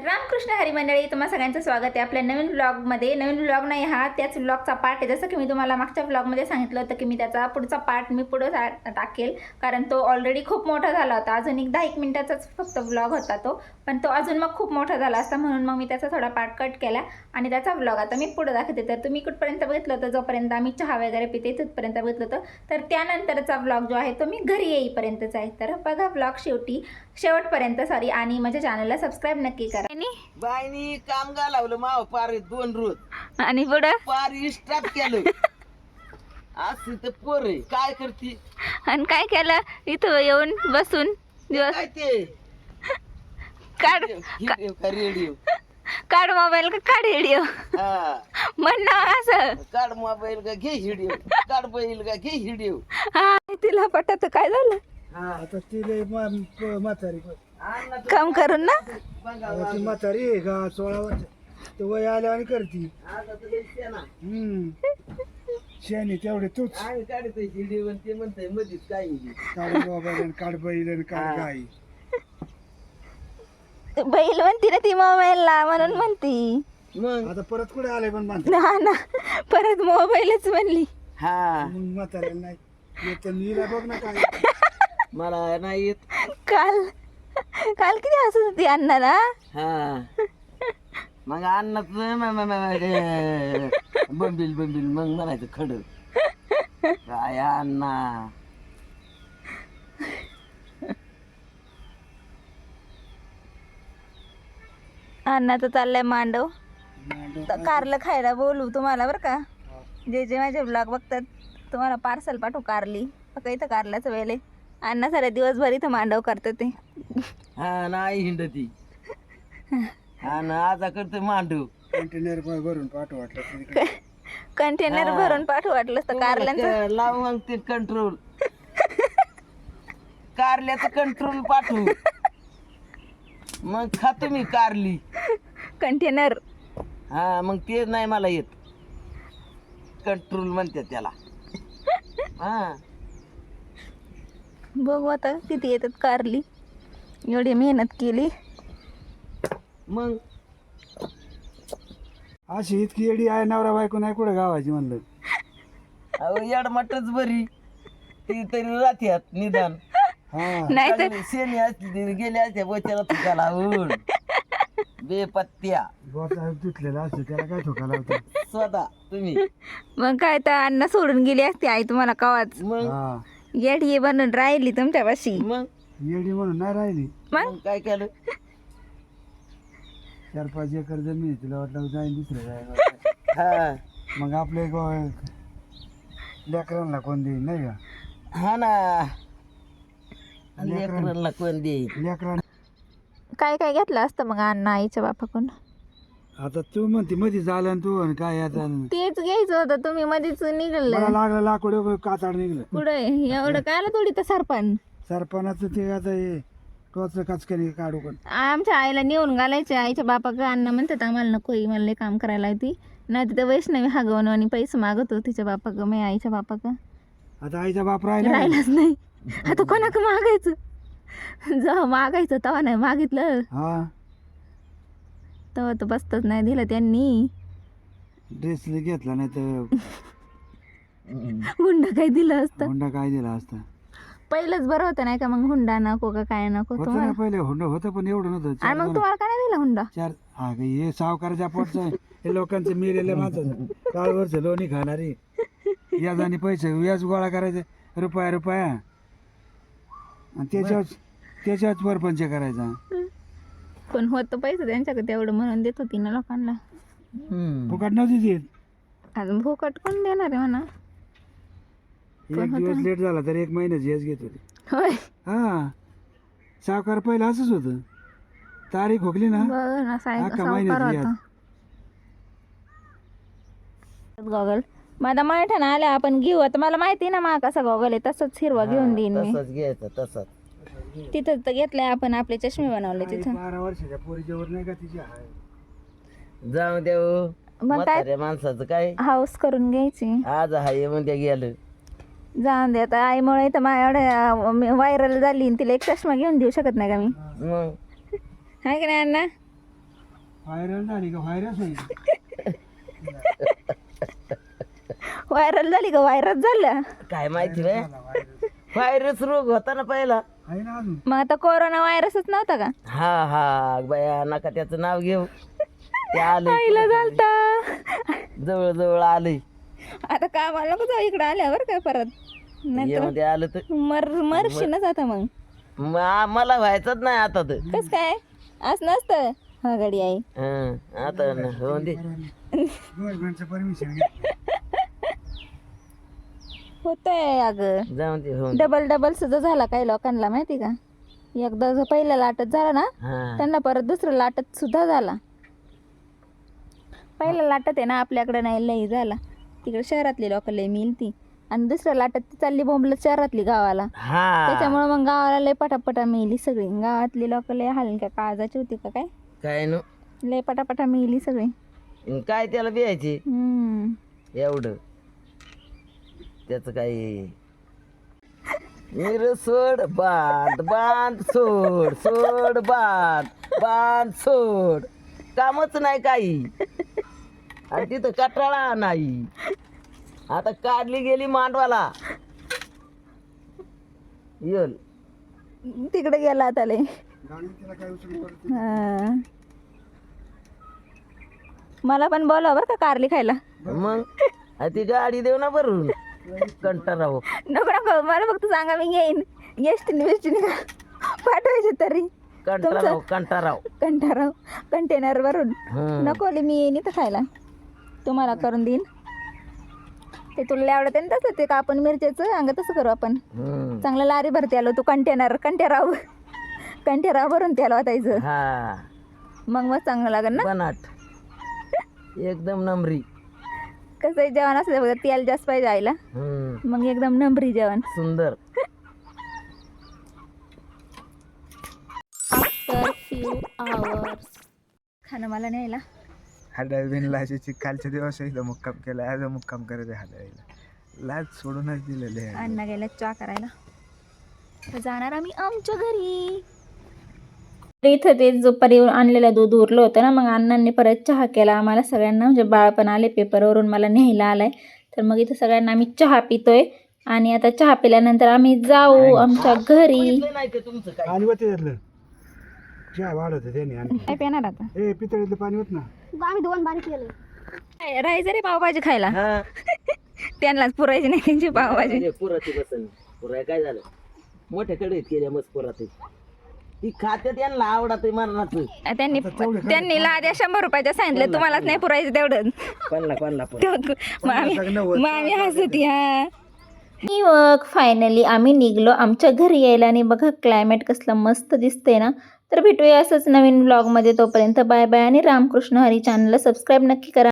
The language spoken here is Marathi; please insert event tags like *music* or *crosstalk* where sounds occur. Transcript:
तर कृष्ण हरी मंडळी तुम्हाला सगळ्यांचं स्वागत आहे. आपल्या नवीन ब्लॉगमध्ये नवीन ब्लॉग नाही हा त्याच ब्लॉगचा पार्ट आहे. जसं की मी तुम्हाला मागच्या ब्लॉगमध्ये सांगितलं होतं की मी त्याचा पुढचा पार्ट मी पुढं टाकेल. कारण तो ऑलरेडी खूप मोठा झाला होता. अजून एक दहा एक मिनिटाचाच फक्त ब्लॉग होता तो. पण तो अजून मग खूप मोठा झाला असता. म्हणून मग मी त्याचा थोडा पार्ट कट केला. आणि त्याचा ब्लॉग आता मी पुढं दाखवते. तर तुम्ही कुठपर्यंत बघितलं होतं? जोपर्यंत आम्ही चहा वगैरे पिते तिथपर्यंत बघितलं होतं. तर त्यानंतरचा ब्लॉग जो आहे तो मी घरी येईपर्यंतचा आहे. तर बघा ब्लॉग शेवटी. शेवटपर्यंत सॉरी आणि माझ्या चॅनलला सबस्क्राईब नक्की करा. बाईनी काम घालावलं माव पार दोन रोज. आणि पुढं पार इस्टाप केलं. असं तर पोर आहे. काय करते? आणि काय केलं? इथं येऊन बसून दिवस काय ते? काढ रेडिओ का रेडिओ काढ मोबाईल का? काढ व्हिडिओ हा. म्हण ना असं. काढ मोबाईल का? घे हिडिओ काढ बैल का? घे हिडिओ हा तिला पटत. काय झालं? हा आता ती लय मा- प- म्हातारी काम करून ना? ती म्हातारी आहे का? सोळा वर्ष ते वय आल्या आणि करती. हम्म. शेणी तेवढे तूच. आम्ही काढत हिडिओ आणि ते म्हणतंय मधीच काय आहे. काढ मोबाईल आणि काढ बैल आणि काढ. गाई. बैल म्हणती ना ती मोबाईलला म्हणून म्हणती. मग? आता परत कुठे आले पण माणसं ना ना. परत मोबाईलच म्हणली. हा. मग म्हाताऱ्याला नाही. येत नीला बघ ना काय. *laughs* मला नाही येत. काल काल किती हसत होती अण्णाला हा. मग अन्नाच बंबील बंबील मग म्हणायचं खड. काय अण्णा अण्णाचं चाललंय मांडव. तर कारलं खायला बोलू तुम्हाला बरं का. जे जे माझे ब्लॉग बघतात तुम्हाला पार्सल पाठवू कारली. फक्त इथं कारल्याचं वेळ आहे. अण्णा साऱ्या दिवसभर इथं मांडव करतात ते. हा नाही हिंडती. हा ना आजा करते मांडू कंटेनर भरून पाठव वाटलं. कंटेनर हा. भरून पाठवू वाटलं तर कारल्यांचं. क- लाव मग ते कंट्रोल कारल्याचं कंट्रोल पाठवू. मग खातो मी कारली. कंटेनर हा मग ते नाही मला येत. कंट्रोल म्हणते त्याला. हा. बघू आता किती येतात कारली. एवढी मेहनत केली. मग? अशी इतकी येडी आहे नवरा बायको नाही कुठे गावाची म्हणलं. अहो याडमटच बरी. ती तरी राहत्यात निदान. हा. नाही तर चांगली शेणी असली गेल्या असत्या बोच्याला तुका लावून बेपत्त्या. तुटलेला असतो त्याला काय ठोका लावतो स्वतः तुम्ही. मग काय तर अण्णा सोडून गेली असती आई तुम्हाला कवाच. मग? हा. येडी बनून राहिली तुमच्यापाशी. मग? येडी म्हणून नाही राहिली. मग? मग काय केलं? चार पाच एकर जमीन आहे तिला वाटलं जाईन दुसरं जायला हा. मग आपले लेकरांना कोण देईन नाही का? हा ना. लेकरांना कोण देईल लेकरांना काय काय घेतलं असतं मग अण्णा आईच्या बापाकडून? आता तू म्हणते मध्ये झालं आणि तू आणि काय आता तेच घ्यायचं होतं तुम्ही मध्येच निघलं. लागलं लाकूड एवढं काताड निघलं. पुढे एवढं कायला थोडी तर सरपण? सरपणाचं ते आता हे टोच कचकरी काढू पण. आमच्या आईला नेऊन घालायचे आईच्या बापाकडे अण्णा म्हणतात आम्हाला नको ही मला काम करायला येते नाही तर ते वैष्णवी हागवण आणि पैसे मागत होते तिच्या बापाक मी आईच्या बापाक आता आईचा बाप राहिला राहिलाच नाही. आता कोणाक मागायचं? जेव्हा मागायचं तेव्हा नाही मागितलं. हा. तेव्हा तर बसतच नाही दिलं त्यांनी. ड्रेस घेतला नाही तर *laughs* हुंडा काय दिलं असतं? होंडा काय दिला असता? पहिलंच बरं होतं नाही का मग हुंडा नको का काय नको तुम्हाला? पहिले होंडा होतं पण एवढं नव्हतं. आणि मग तुम्हाला काय नाही दिला हुंडा? चार हा हे सावकाराच्या पोटचं. हे लोकांचं मिळेल्या माणसाचं काळवरचं लोणी खाणारी. व्याजाने पैसे व्याज गोळा करायचे. रुपया रुपया. आणि त्याच्यावर त्याच्यावर परपंच करायचा. पण होतं पैसे त्यांच्याकडे तेवढं म्हणून देत होती ना लोकांना. फुकट नव्हती देत? अजून भूकट कोण देणार आहे म्हणा? एक दिवस लेट झाला तर एक महिन्याची हेच घेत होते. होय. हा. सावकार पहिलं असंच होतं. तारीख हुकली ना बघ ना साय अख्खा सावकार महिन्याची होता. गॉगल माझा माठाना आल्या आपण घेऊ. आता मला माहिती आहे ना मा कसा गॉगल आहे तसंच हिरवा घेऊन देईन मी. तसंच घ्यायचं तसंच. तिथं तर घेतलंय आपण आपले चष्मे बनवले तिथं. बारा वर्षाच्या पोरीच्यावर नाही का तिची आहे जाऊ देऊ मग काय? म्हाताऱ्या माणसाचं काय? हाऊस करून घ्यायची. आज हाय म्हणजे गेलं. जाऊन दे आता आईमुळे तर माझ्या व्हायरल झाली आणि तिला एक चष्मा घेऊन देऊ शकत नाही का मी? मग? हाय की नाही अण्णा? व्हायरल झाली का? व्हायरस व्हायरल झाली का? व्हायरस झालं. काय माहिती व्हायरस रोग होता ना पहिला. आहे ना अजून. मग आता कोरोना व्हायरसच नव्हता का? हा हा. बया नका त्याचं नाव घेऊ. ते आलंय आईला झालता. जवळ जवळ आलंय. आता कामाला नको जाऊ इकडे आल्यावर काय परत. नाही आलं तर मर मरशीनच आता मग. म- मला व्हायचंच नाही आता तर. कस काय? असं नसतं. हा गाडी आई. हं, आता न- हो दे. गव्हर्नमेंटचं परमिशन होतंय अगं. जाऊन. डबल डबल सुद्धा झाला काही लोकांना माहिती का? एकदा जर पहिल्या लाटत झाला ना हा. त्यांना परत दुसरं लाटत सुद्धा झाला. पहिल्या लाटत आहे ना आपल्याकडे नाही लई झाला. तिकडे शहरातली लोक लई मिळती ती. आणि दुसऱ्या लाटत ती चालली बोंबलत शहरातली गावाला. हा. त्याच्यामुळे मग गावाला लय पटापटा मिळली सगळी. गावातली लोक लय हलक्या काळजाची होती का काय? काय नु? लय पटापटा मिळली सगळी. काय त्याला बियायचे हम्म. एवढं. त्याच काय? निर सोड बांध बांध सोड सोड बांध बांध सोड. कामच नाही काही. आणि तिथं कटाळा नाही. आता काढली गेली मांडवाला. येल. तिकडे गेला आता लय गाडी तिला काय उचलून पडते? हा. मला पण बोलाव बरं का कारली खायला. मग? आ ती गाडी देऊ ना भरून. कंटाळा नको नको मला फक्त सांगा मी येईन. एसटीने वेस्टीने का पाठवायचे तरी. कंटाळा कंटाळा कंटाराव. कंटेनर भरून हम्म मी येईन इथं खायला. तुम्हाला करून देईन. ते तुला आवडत ना तसं ते कापून मिरच्याचं अंग तसं करू आपण. हम्म चांगलं लारी भरते आलो तू कंटेनर कंटेराव. कंटेराव भरून त्याला वाटायचं. हा. मग मग चांगलं लागेल ना. बनाट. एकदम नम्री. कसं जेवण असलं बघा तेल जास्त पाहिजे आईला. हम्म. मग एकदम नंबरी जेवण. सुंदर. आफ्टर फ्यू आवर्स खाणं मला न्यायला हडळविणला अशी कालच्या दिवस इथं मुक्काम केला आज मुक्काम करायचं हडळीला. लाज सोडूनच दिलेले आहे. अण्णा गेल्या चहा करायला. तर जाणार आम्ही आमच्या घरी. इथं ते दुपारी आणलेलं दूध उरलं होतं ना मग अण्णांनी परत चहा केला आम्हाला सगळ्यांना. म्हणजे बाळ पण आले पेपरवरून मला न्यायला आलाय. तर मग इथं सगळ्यांना आम्ही चहा पितोय. आणि आता चहा पिल्यानंतर आम्ही जाऊ आमच्या घरी. बघितलं नाही का तुमचं काय पाणी होते त्यातलं. चहा वाढत त्याने. आणि काय पिणार आता? ए पितळीतलं पाणी होत ना. काय, राहायचं रे पावभाजी खायला? हा. त्यांनाच पुरायची नाही त्यांची पावभाजी. म्हणजे पुराची बसन पुरा काय झालं? मोठ्या कडे केल्या मस्त पुरात ती खात्यात यांना आवडत मरणाचं. त्यांनी त्यांनी लाद्या शंभर रुपयाच्या सांगितलं तुम्हालाच नाही पुरायचं तेवढं. कोणला कोणला पण आम्ही हसत हा. मी मग फायनली आम्ही निघलो. आमच्या घरी यायला आणि बघा क्लायमेट कसलं मस्त दिसतंय ना. तर भेटूया असंच नवीन ब्लॉगमध्ये तोपर्यंत. बाय बाय आणि रामकृष्ण हरी चॅनलला सबस्क्राईब नक्की करा.